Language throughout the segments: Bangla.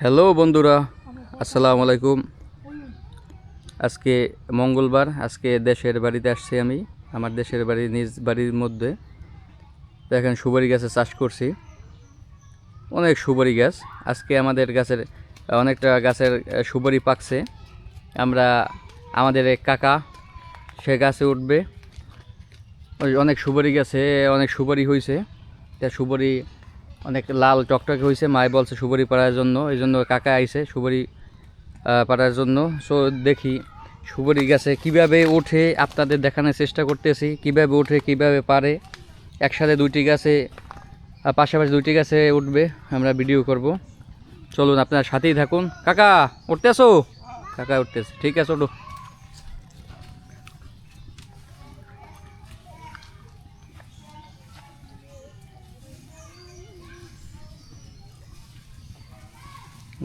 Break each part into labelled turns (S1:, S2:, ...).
S1: হ্যালো বন্ধুরা, আসসালামু আলাইকুম। আজকে মঙ্গলবার, আজকে দেশের বাড়িতে আসছি আমি, আমার দেশের বাড়ি, নিজ বাড়ির মধ্যে। দেখেন সুপারি গাছে চাষ করছি। অনেক সুপারি গাছ। আজকে আমাদের গাছের, অনেকটা গাছের সুপারি পাকছে। আমরা, আমাদের এক কাকা, সে গাছে উঠবে। অনেক সুপারি গাছে, অনেক সুপারি হয়েছে তা সুপারি অনেক লাল টকটকে হয়েছে মায় বলছে সুপারি পাড়ার জন্য এই জন্য কাকা আইছে আহ, পাড়ার জন্য। সো দেখি সুপারি গাছে কীভাবে ওঠে আপনাদের দেখানোর চেষ্টা করতেছি কীভাবে ওঠে কীভাবে পারে। একসাথে দুইটি গাছে পাশাপাশি দুইটি গাছে উঠবে আমরা ভিডিও করব। চলুন আপনার সাথেই থাকুন। কাকা উঠতেছো? কাকা উঠতেছে। ঠিক আছে ওঠো।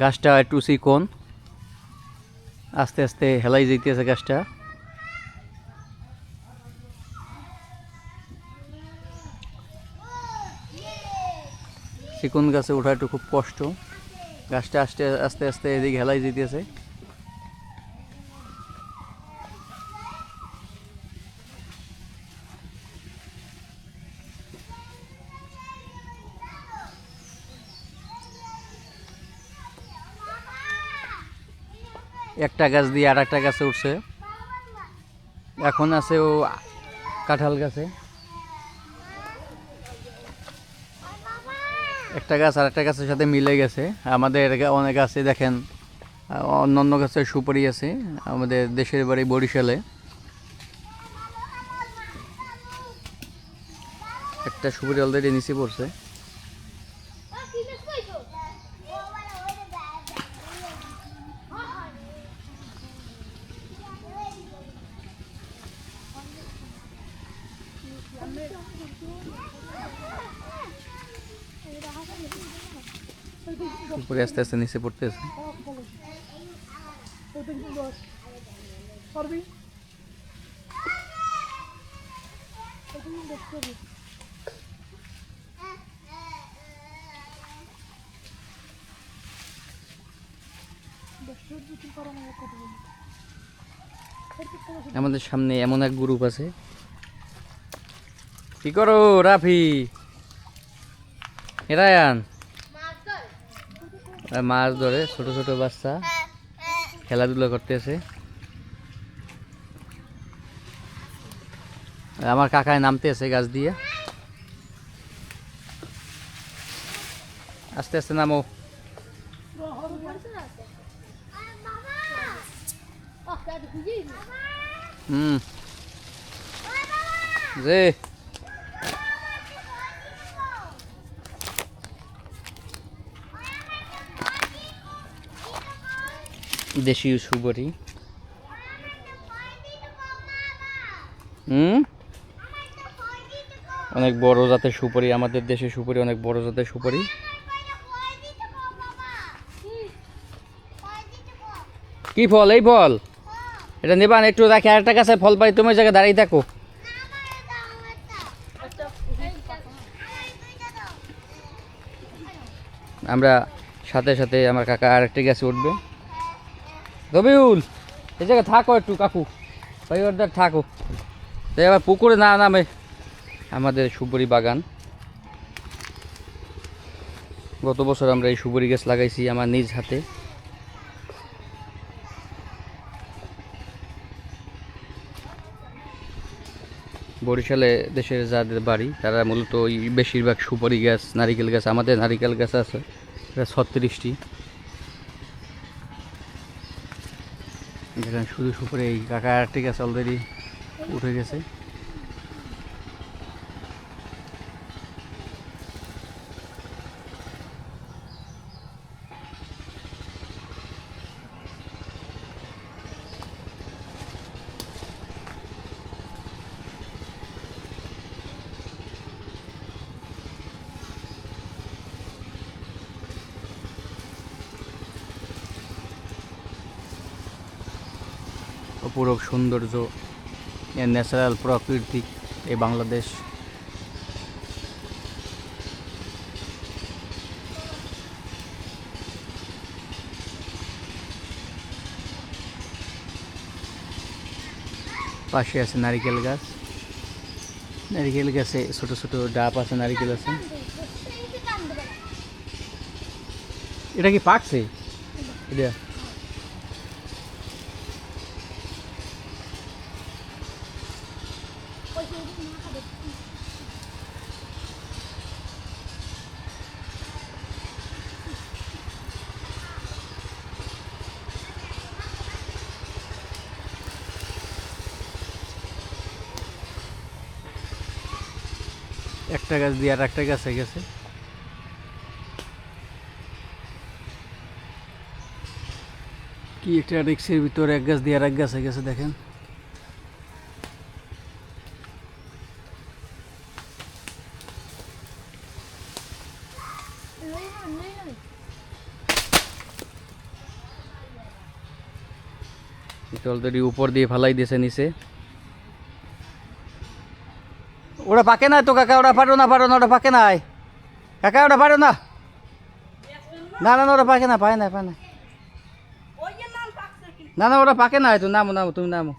S1: গাছটা একটু চিকন। আস্তে আস্তে হেলাই যাইতেছে গাছটা। চিকন গাছে ওঠা একটু খুব কষ্ট। গাছটা আস্তে আস্তে আস্তে এদিকে হেলাই যেতেছে একটা গাছ দিয়ে আর একটা গাছে উঠছে। এখন আছে ও কাঁঠাল গাছে। একটা গাছ আর একটা গাছের সাথে মিলে গেছে। আমাদের অনেক গাছে দেখেন, অন্য অন্য গাছের সুপারি আছে, আমাদের দেশের বাড়ি বরিশালে। একটা সুপারি অলরেডি নিচে পড়ছে। উপরে আস্তে আস্তে নিচে পড়তেছে আমাদের সামনে এমন এক গ্রুপ আছে কি করো, রাফি? এরায়ান আর মাছ ধরে, ছোট ছোট বাচ্চা খেলাধুলা করতেছে। আমার কাকায় নামতেছে গাছ দিয়ে। আস্তে আস্তে নামো। হুম। যে দেশীয় সুবরি হুম? অনেক বড় জাতের সুপারি আমাদের দেশে সুপারি অনেক বড় জাতের সুপারি। কি ফল এই ফল? এটা নেবান একটু রাখি আরেকটা কাছে ফল পাই তুমি জায়গায় দাঁড়িয়ে থাকো। আমরা সাথে সাথে আমার কাকা আরেকটা গাছে উঠবে। রবিউল এই জায়গায় থাকো একটু কাকু। ভাই থাকো। তো এবার পুকুরে না নামে আমাদের সুপুরি বাগান। গত বছর আমরা এই সুপুরি গাছ লাগাইছি আমার নিজ হাতে। বরিশালে দেশের যাদের বাড়ি, তারা মূলত ওই বেশিরভাগ সুপারি গাছ, নারিকেল গাছ, আমাদের নারিকেল গাছ আছে, ছত্রিশটি। দেখেন শুধু সুপারি এই কাকা আরেকটি গাছ অলরেডি উঠে গেছে। অপূরব সৌন্দর্য, এর ন্যাচারাল প্রাকৃতিক এই বাংলাদেশ। পাশে আছে নারিকেল গাছ। নারিকেল গাছে ছোট ছোট ডাব আছে, নারিকেল আছে। এটা কি পাকছে? এটা? একটা গাছ দিয়ে আর একটা গাছে গেছে। কি একটা রিক্সের ভিতরে এক গাছ দিয়ে আর এক গাছে গেছে, দেখেন। অলরেডি উপর দিয়ে ফালাই দিয়েছে নিচে। ওটা পাকে নাই তো কাকা ওটা পারো না পারো না ওটা পাকে নাই। কাকা ওটা পারো না? না না না ওটা পাকে না, পায় না পায় না না না ওটা পাকে নাই তো, নামো নামো, তুমি নামো।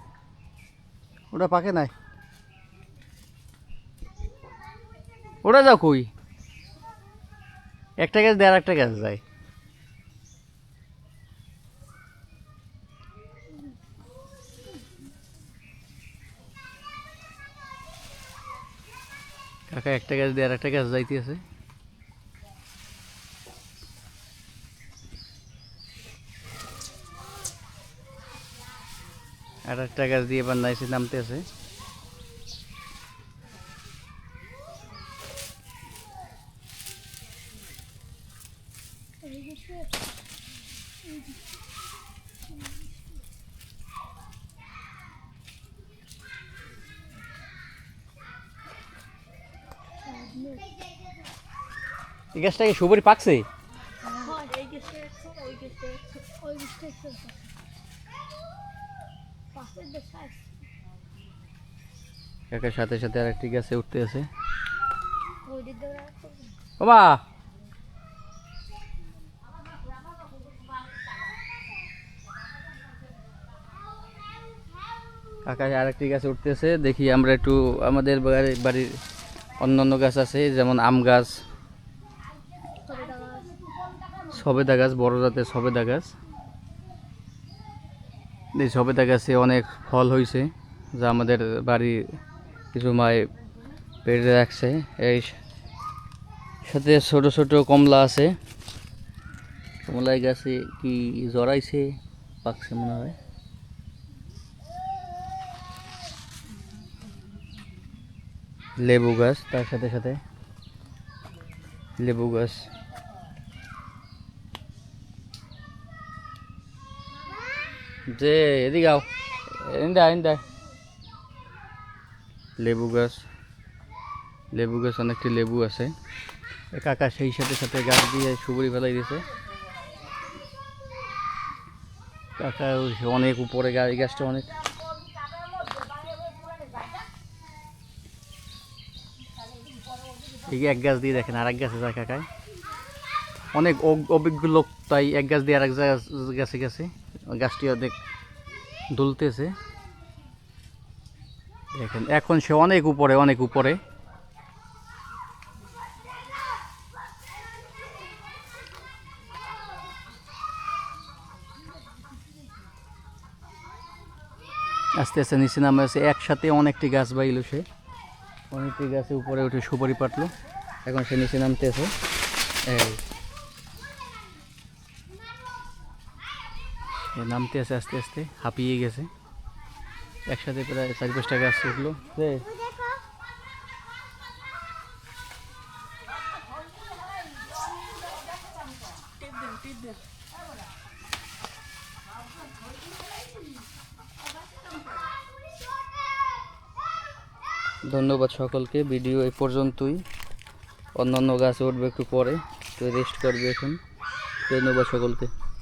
S1: ওটা পাকে নাই। ওটা যাও কই? একটা গাছ, দেড় একটা গাছ যায় একটা গাছ দিয়ে আর একটা গাছ যাইতেছে। আর একটা গাছ দিয়ে এবার নাইসে নামতেছে। এই গাছটা কি সুপারি পাকছে? কাকার সাথে সাথে আর একটি গাছে উঠতে আছে। বাবা কাকা, আরেকটি গাছে উঠতেছে। দেখি আমরা একটু আমাদের বাড়ি- বাড়ির অন্যান্য গাছ আছে, যেমন আম গাছ। সবেদা গাছ, বড় জাতের সবেদা গাছ। এই সবেদা গাছে অনেক ফল হয়েছে যা আমাদের বাড়ি কিছু মায় পেড়ে রাখছে। এই সাথে ছোট ছোট কমলা আছে। কমলাই গাছে কি জড়াইছে, পাকছে মনে হয়। লেবু গাছ, তার সাথে সাথে লেবু গাছ। যে এদিকে আও ইন্দা ইন্দা লেবু গাছ লেবু গাছ অনেকটি লেবু আছে কাকা সেই সাথে সাথে গাছ দিয়ে সুবরি ফেলাই দিয়েছে কাকা অনেক উপরে গা এই গাছটা অনেক যে এক গাছ দিয়ে দেখেন আর এক গাছে যায় কাকায় অনেক অভিজ্ঞ লোক তাই এক গাছ দিয়ে আর এক গাছে গেছে গাছটি অনেক দুলতেছে। দেখেন, এখন সে অনেক উপরে অনেক উপরে। আস্তে আস্তে নিচে নামে আছে একসাথে অনেকটি গাছ বাইল সে। অনেকটি গাছে উপরে উঠে সুপারি পাটলো এখন সে নিচে নামতেছে। এই। নামতে আছে আস্তে আস্তে, হাঁপিয়ে গেছে। একসাথে প্রায় চারি পাঁচটা গাছ উঠল। ধন্যবাদ সকলকে, ভিডিও এই পর্যন্তই। অন্যান্য গাছ উঠবে একটু পরে, তো রেস্ট করবে এখন। ধন্যবাদ সকলকে।